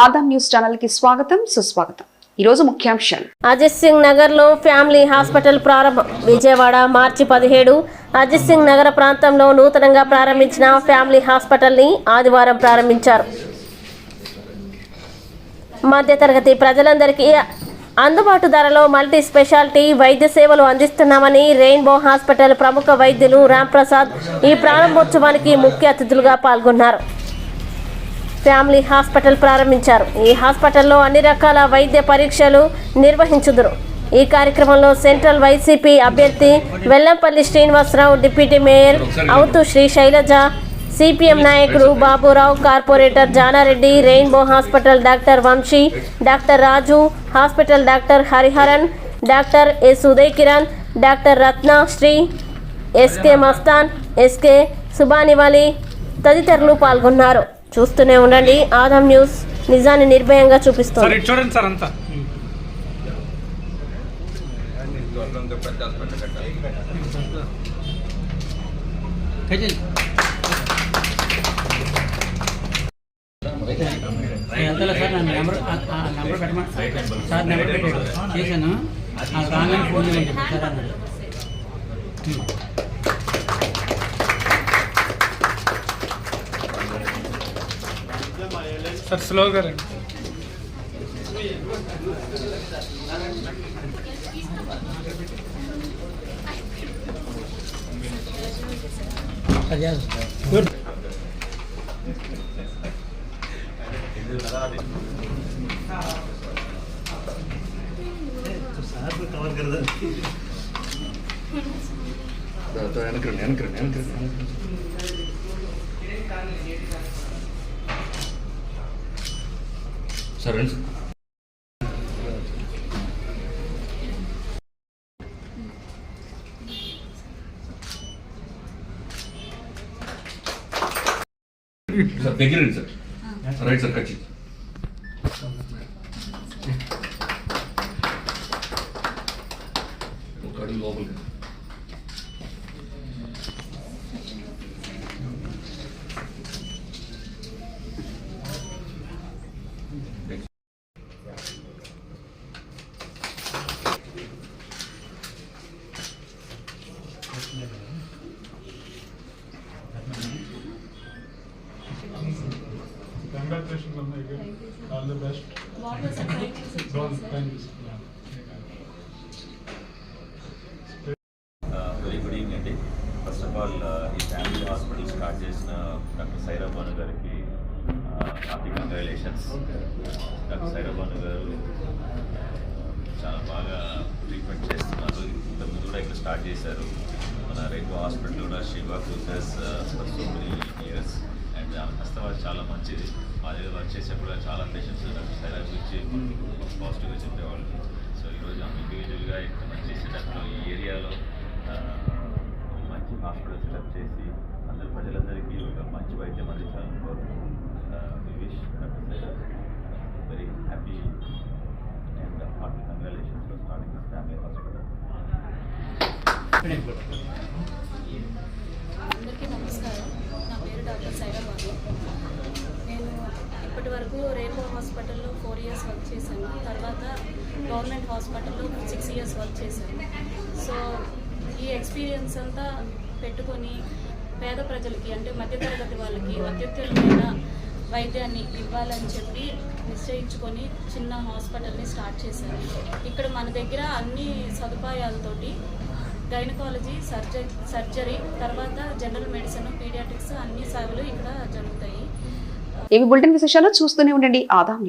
Adam news ఛానల్కి స్వాగతం సుస్వాగతం. ఈరోజు ముఖ్యాంశాలు. అజిత్ సింగ్ నగర్లో ఫ్యామిలీ హాస్పిటల్ ప్రారంభం. విజయవాడ మార్చి పదిహేడు అజిత్ సింగ్ నగర ప్రాంతంలో నూతనంగా ప్రారంభించిన ఫ్యామిలీ హాస్పిటల్ని ఆదివారం ప్రారంభించారు. మధ్యతరగతి ప్రజలందరికీ అందుబాటు ధరలో మల్టీ స్పెషాలిటీ వైద్య సేవలు అందిస్తున్నామని రెయిన్బో హాస్పిటల్ ప్రముఖ వైద్యులు రామ్ ప్రసాద్ ఈ ప్రారంభోత్సవానికి ముఖ్య అతిథులుగా పాల్గొన్నారు. ఫ్యామిలీ హాస్పిటల్ ప్రారంభించారు. ఈ హాస్పిటల్లో అన్ని రకాల వైద్య పరీక్షలు నిర్వహించుదురు. ఈ కార్యక్రమంలో సెంట్రల్ వైసీపీ అభ్యర్థి వెల్లంపల్లి శ్రీనివాసరావు డిప్యూటీ మేయర్ అవుతు శ్రీ శైలజ సిపిఎం నాయకుడు Baburao corporator Janareddy rainbow hospital doctor Vamsi doctor Raju hospital doctor Hariharan doctor S Uday Kiran doctor Ratna Sri SK Mastan SK Subanivali తదితరులు పాల్గొన్నారు. చూస్తూనే ఉండండి. ఆదం న్యూస్ నిజాన్ని నిర్భయంగా చూపిస్తుంది. చూడండి సార్ అంతా. ఎంతలో సార్ నన్ను నెంబర్ నెంబర్ పెట్టమని సార్ నెంబర్ పెట్టాడు. చేశాను. ఆ రాగానే ఫోన్ చేయమని సార్ అన్నాడు. సార్ స్లోగా రండి అది గుడ్ వెనకరండి వెనకరండి వెనకరండి సార్ రండి సార్ సార్ దగ్గరండి సార్ రైట్ సార్ కచ్చి the best. Don't, thank you. Very good evening అండి ఫస్ట్ ఆఫ్ ఆల్ ఈ ఫ్యామిలీ హాస్పిటల్ స్టార్ట్ చేసిన డాక్టర్ సైరా భాను గారికి happy congratulations doctor Saira Bhanu గారు చాలా బాగా ట్రీట్మెంట్ చేస్తున్నారు. ఇంతకుముందు కూడా ఇక్కడ స్టార్ట్ చేశారు. మన రెయిన్బో హాస్పిటల్ కూడా Shiva for so many years and ఆమె కస్టమర్ చాలా మంచిది. మా వర్క్ చేసేప్పుడు చాలా పేషెంట్స్ డాక్టర్ సైరా గురించి పాజిటివ్గా చెప్పేవాళ్ళు. సో ఈరోజు ఆమె ఇండివిజువల్గా ఇంత మంచి సెటప్లో ఈ ఏరియాలో మంచి హాస్పిటల్ సెటప్ చేసి అందరు ప్రజలందరికీ ఒక మంచి వైద్యం అందించాలని కోరుకుంటున్నాను wish very happy and hearty congratulations for starting this family hospital అందరికీ నమస్కారం. నా పేరు డాక్టర్ సైరా బాబు. వరకు రెయిన్బో హాస్పిటల్లో ఫోర్ ఇయర్స్ వర్క్ చేశాను. తర్వాత గవర్నమెంట్ హాస్పిటల్లో సిక్స్ ఇయర్స్ వర్క్ చేశాను. సో ఈ ఎక్స్పీరియన్స్ అంతా పెట్టుకొని పేద ప్రజలకి అంటే మధ్యతరగతి వాళ్ళకి అత్యుత్తమైన వైద్యాన్ని ఇవ్వాలని చెప్పి నిశ్చయించుకొని చిన్న హాస్పిటల్ని స్టార్ట్ చేశాను. ఇక్కడ మన దగ్గర అన్ని సదుపాయాలతోటి గైనకాలజీ సర్జరీ సర్జరీ తర్వాత జనరల్ మెడిసిన్ పీడియాటిక్స్ అన్ని సేవలు ఇక్కడ జరుగుతాయి. ఇవి బులెటిన్ విశేషాలు చూస్తూనే ఉండండి. ఆదాం